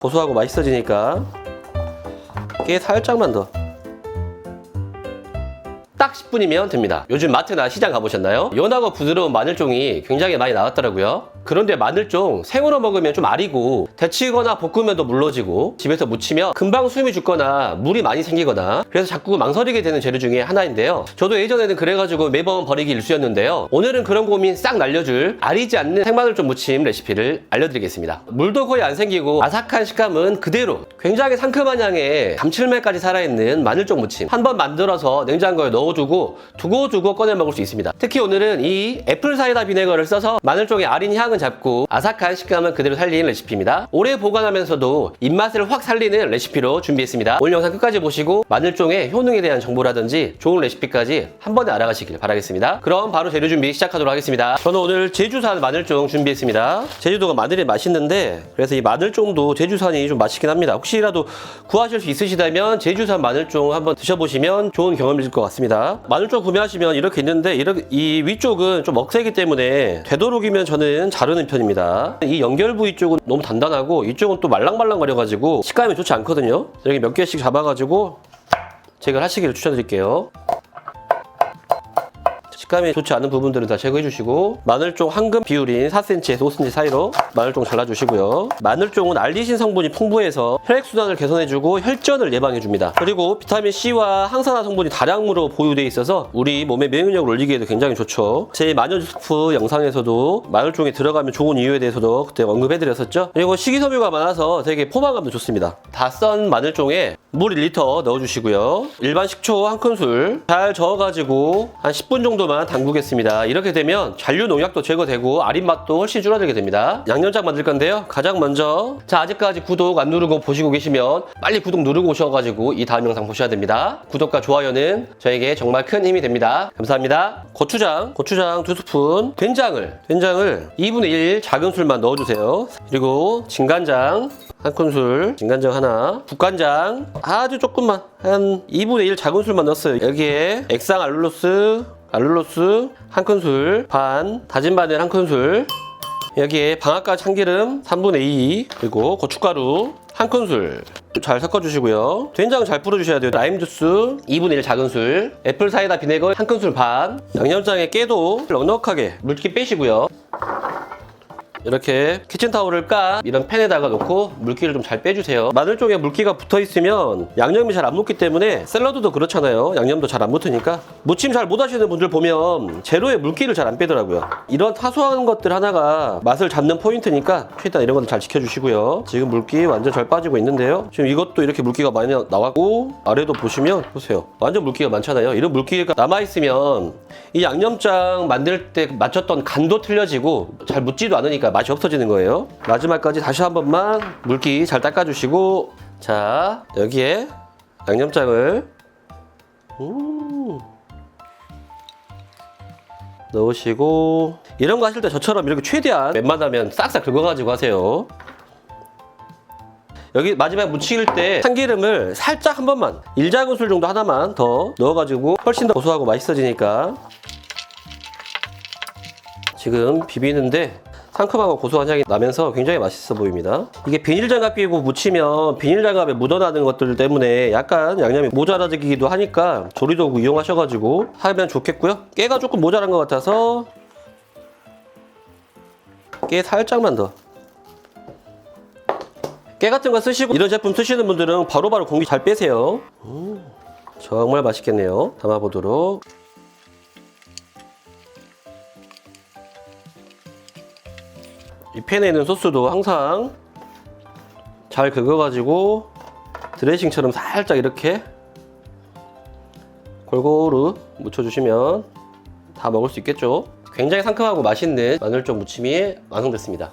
고소하고 맛있어지니까 깨 살짝만 더. 딱 10분이면 됩니다. 요즘 마트나 시장 가보셨나요? 연하고 부드러운 마늘종이 굉장히 많이 나왔더라고요. 그런데 마늘종 생으로 먹으면 좀 아리고 데치거나 볶으면 더 물러지고 집에서 무치면 금방 숨이 죽거나 물이 많이 생기거나 그래서 자꾸 망설이게 되는 재료 중에 하나인데요. 저도 예전에는 그래가지고 매번 버리기 일쑤였는데요. 오늘은 그런 고민 싹 날려줄 아리지 않는 생마늘종 무침 레시피를 알려드리겠습니다. 물도 거의 안 생기고 아삭한 식감은 그대로 굉장히 상큼한 향에 감칠맛까지 살아있는 마늘종 무침 한번 만들어서 냉장고에 넣어두고 두고두고 꺼내 먹을 수 있습니다. 특히 오늘은 이 애플 사이다 비네거를 써서 마늘종의 아린 향은 잡고 아삭한 식감은 그대로 살리는 레시피입니다. 오래 보관하면서도 입맛을 확 살리는 레시피로 준비했습니다. 오늘 영상 끝까지 보시고 마늘종의 효능에 대한 정보라든지 좋은 레시피까지 한 번에 알아가시길 바라겠습니다. 그럼 바로 재료 준비 시작하도록 하겠습니다. 저는 오늘 제주산 마늘종 준비했습니다. 제주도가 마늘이 맛있는데 그래서 이 마늘종도 제주산이 좀 맛있긴 합니다. 혹시라도 구하실 수 있으시다면 제주산 마늘종 한번 드셔보시면 좋은 경험일 것 같습니다. 마늘종 구매하시면 이렇게 있는데 이렇게 이 위쪽은 좀 억세기 때문에 되도록이면 저는 자르는 편입니다. 이 연결 부위 쪽은 너무 단단하고 이쪽은 또 말랑말랑거려가지고 식감이 좋지 않거든요. 이렇게 몇 개씩 잡아가지고 제거를 하시기를 추천드릴게요. 식감이 좋지 않은 부분들은 다 제거해 주시고 마늘종 황금 비율인 4cm에서 5cm 사이로 마늘종 잘라 주시고요. 마늘종은 알리신 성분이 풍부해서 혈액순환을 개선해 주고 혈전을 예방해 줍니다. 그리고 비타민 C와 항산화 성분이 다량으로 보유되어 있어서 우리 몸의 면역력을 올리기에도 굉장히 좋죠. 제 마녀 스프 영상에서도 마늘종이 들어가면 좋은 이유에 대해서도 그때 언급해 드렸었죠. 그리고 식이섬유가 많아서 되게 포만감도 좋습니다. 다 썬 마늘종에 물 1리터 넣어 주시고요. 일반 식초 한 큰술 잘 저어 가지고 한 10분 정도 만 담그겠습니다. 이렇게 되면 잔류 농약도 제거되고 아린 맛도 훨씬 줄어들게 됩니다. 양념장 만들 건데요. 가장 먼저 자 아직까지 구독 안 누르고 보시고 계시면 빨리 구독 누르고 오셔가지고 이 다음 영상 보셔야 됩니다. 구독과 좋아요는 저에게 정말 큰 힘이 됩니다. 감사합니다. 고추장, 고추장 두 스푼, 된장을 된장을 2분의 1 작은 술만 넣어주세요. 그리고 진간장 한 큰술, 진간장 하나, 국간장 아주 조금만 한 2분의 1 작은 술만 넣었어요. 여기에 액상 알룰로스, 알룰로스 한 큰술 반, 다진 마늘 한 큰술, 여기에 방앗간 참기름 3분의 2 그리고 고춧가루 한 큰술. 잘 섞어주시고요. 된장 잘 뿌려주셔야 돼요. 라임 주스 2분의 1 작은 술 애플 사이다 비네거 한 큰술 반 양념장에 깨도 넉넉하게 물기 빼시고요 이렇게 키친타올을 까 이런 팬에다가 놓고 물기를 좀 잘 빼주세요. 마늘 쪽에 물기가 붙어 있으면 양념이 잘 안 묻기 때문에 샐러드도 그렇잖아요. 양념도 잘 안 붙으니까. 무침 잘 못 하시는 분들 보면 재료에 물기를 잘 안 빼더라고요. 이런 사소한 것들 하나가 맛을 잡는 포인트니까 최대한 이런 것들 잘 지켜주시고요. 지금 물기 완전 잘 빠지고 있는데요. 지금 이것도 이렇게 물기가 많이 나왔고 아래도 보시면 보세요. 완전 물기가 많잖아요. 이런 물기가 남아있으면 이 양념장 만들 때 맞췄던 간도 틀려지고 잘 묻지도 않으니까 맛이 없어지는 거예요. 마지막까지 다시 한 번만 물기 잘 닦아주시고 자 여기에 양념장을 음, 넣으시고 이런 거 하실 때 저처럼 이렇게 최대한 웬만하면 싹싹 긁어가지고 하세요. 여기 마지막 무칠 때 참기름을 살짝 한 번만 1작은술 정도 하나만 더 넣어가지고 훨씬 더 고소하고 맛있어지니까 지금 비비는데 상큼하고 고소한 향이 나면서 굉장히 맛있어 보입니다. 이게 비닐장갑 끼고 무치면 비닐장갑에 묻어나는 것들 때문에 약간 양념이 모자라지기도 하니까 조리도구 이용하셔가지고 하면 좋겠고요. 깨가 조금 모자란 것 같아서 깨 살짝만 더. 깨 같은 거 쓰시고 이런 제품 쓰시는 분들은 바로바로 공기 잘 빼세요. 음, 정말 맛있겠네요. 담아보도록. 이 팬에 있는 소스도 항상 잘 긁어가지고 드레싱처럼 살짝 이렇게 골고루 묻혀주시면 다 먹을 수 있겠죠. 굉장히 상큼하고 맛있는 마늘종 무침이 완성됐습니다.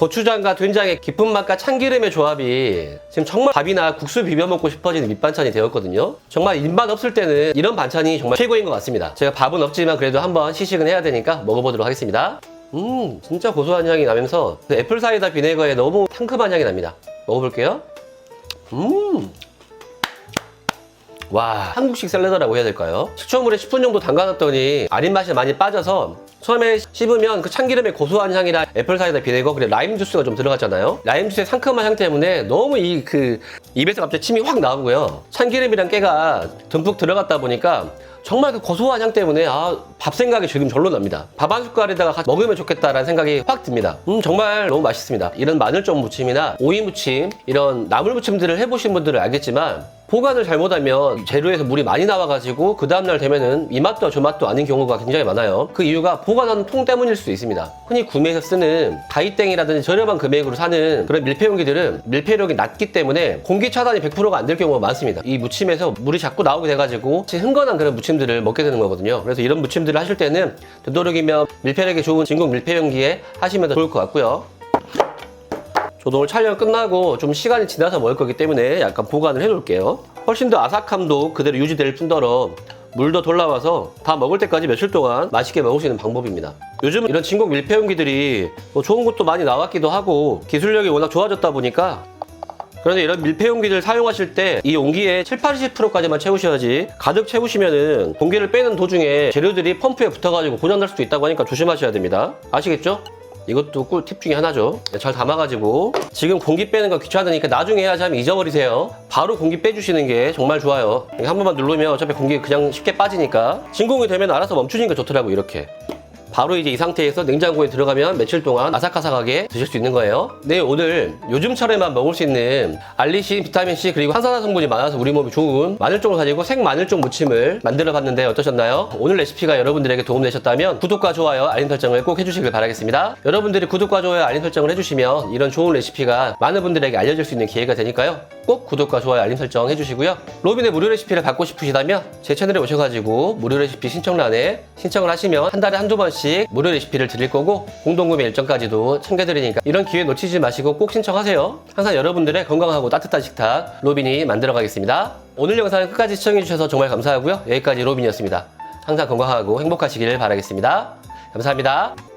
고추장과 된장의 깊은 맛과 참기름의 조합이 지금 정말 밥이나 국수 비벼 먹고 싶어지는 밑반찬이 되었거든요. 정말 입맛 없을 때는 이런 반찬이 정말 최고인 것 같습니다. 제가 밥은 없지만 그래도 한번 시식은 해야 되니까 먹어보도록 하겠습니다. 음, 진짜 고소한 향이 나면서 그 애플 사이다 비네거에 너무 상큼한 향이 납니다. 먹어볼게요. 음. 와, 한국식 샐러드라고 해야 될까요? 식초물에 10분 정도 담가놨더니 아린 맛이 많이 빠져서 처음에 씹으면 그 참기름의 고소한 향이랑 애플 사이다 비네거 그리고 라임 주스가 좀 들어갔잖아요. 라임 주스의 상큼한 향 때문에 너무 이 그 입에서 갑자기 침이 확 나오고요. 참기름이랑 깨가 듬뿍 들어갔다 보니까 정말 그 고소한 향 때문에 아, 밥 생각이 지금 절로 납니다. 밥 한 숟갈에다가 먹으면 좋겠다라는 생각이 확 듭니다. 음, 정말 너무 맛있습니다. 이런 마늘종 무침이나 오이 무침, 이런 나물 무침들을 해보신 분들은 알겠지만 보관을 잘못하면 재료에서 물이 많이 나와가지고 그 다음날 되면은 이 맛도 저 맛도 아닌 경우가 굉장히 많아요. 그 이유가 보관하는 통 때문일 수 있습니다. 흔히 구매해서 쓰는 가이땡이라든지 저렴한 금액으로 사는 그런 밀폐용기들은 밀폐력이 낮기 때문에 공기 차단이 100%가 안 될 경우가 많습니다. 이 무침에서 물이 자꾸 나오게 돼가지고 흥건한 그런 무침들을 먹게 되는 거거든요. 그래서 이런 무침들을 하실 때는 되도록이면 밀폐력이 좋은 진공 밀폐용기에 하시면 더 좋을 것 같고요. 저도 오늘 촬영 끝나고 좀 시간이 지나서 먹을 거기 때문에 약간 보관을 해 놓을게요. 훨씬 더 아삭함도 그대로 유지될 뿐더러 물도 돌라와서 다 먹을 때까지 며칠 동안 맛있게 먹을 수 있는 방법입니다. 요즘 이런 진공 밀폐용기들이 뭐 좋은 것도 많이 나왔기도 하고 기술력이 워낙 좋아졌다 보니까 그런데 이런 밀폐용기들 사용하실 때 이 용기에 7, 80%까지만 채우셔야지 가득 채우시면은 공기를 빼는 도중에 재료들이 펌프에 붙어가지고 고장날 수도 있다고 하니까 조심하셔야 됩니다. 아시겠죠? 이것도 꿀팁 중에 하나죠. 네, 잘 담아가지고 지금 공기 빼는 거 귀찮으니까 나중에 해야지 하면 잊어버리세요. 바로 공기 빼주시는 게 정말 좋아요. 이거 한 번만 누르면 어차피 공기 그냥 쉽게 빠지니까 진공이 되면 알아서 멈추니까 좋더라고 이렇게. 바로 이제 이 상태에서 냉장고에 들어가면 며칠 동안 아삭아삭하게 드실 수 있는 거예요. 네, 오늘 요즘철에만 먹을 수 있는 알리신, 비타민C 그리고 항산화 성분이 많아서 우리 몸에 좋은 마늘종을 가지고 생마늘종 무침을 만들어 봤는데 어떠셨나요? 오늘 레시피가 여러분들에게 도움되셨다면 구독과 좋아요, 알림 설정을 꼭 해주시길 바라겠습니다. 여러분들이 구독과 좋아요, 알림 설정을 해주시면 이런 좋은 레시피가 많은 분들에게 알려질 수 있는 기회가 되니까요. 꼭 구독과 좋아요, 알림 설정 해주시고요. 로빈의 무료 레시피를 받고 싶으시다면 제 채널에 오셔가지고 무료 레시피 신청란에 신청을 하시면 한 달에 한두 번씩 무료 레시피를 드릴 거고 공동구매 일정까지도 챙겨드리니까 이런 기회 놓치지 마시고 꼭 신청하세요. 항상 여러분들의 건강하고 따뜻한 식탁 로빈이 만들어 가겠습니다. 오늘 영상 끝까지 시청해주셔서 정말 감사하고요. 여기까지 로빈이었습니다. 항상 건강하고 행복하시길 바라겠습니다. 감사합니다.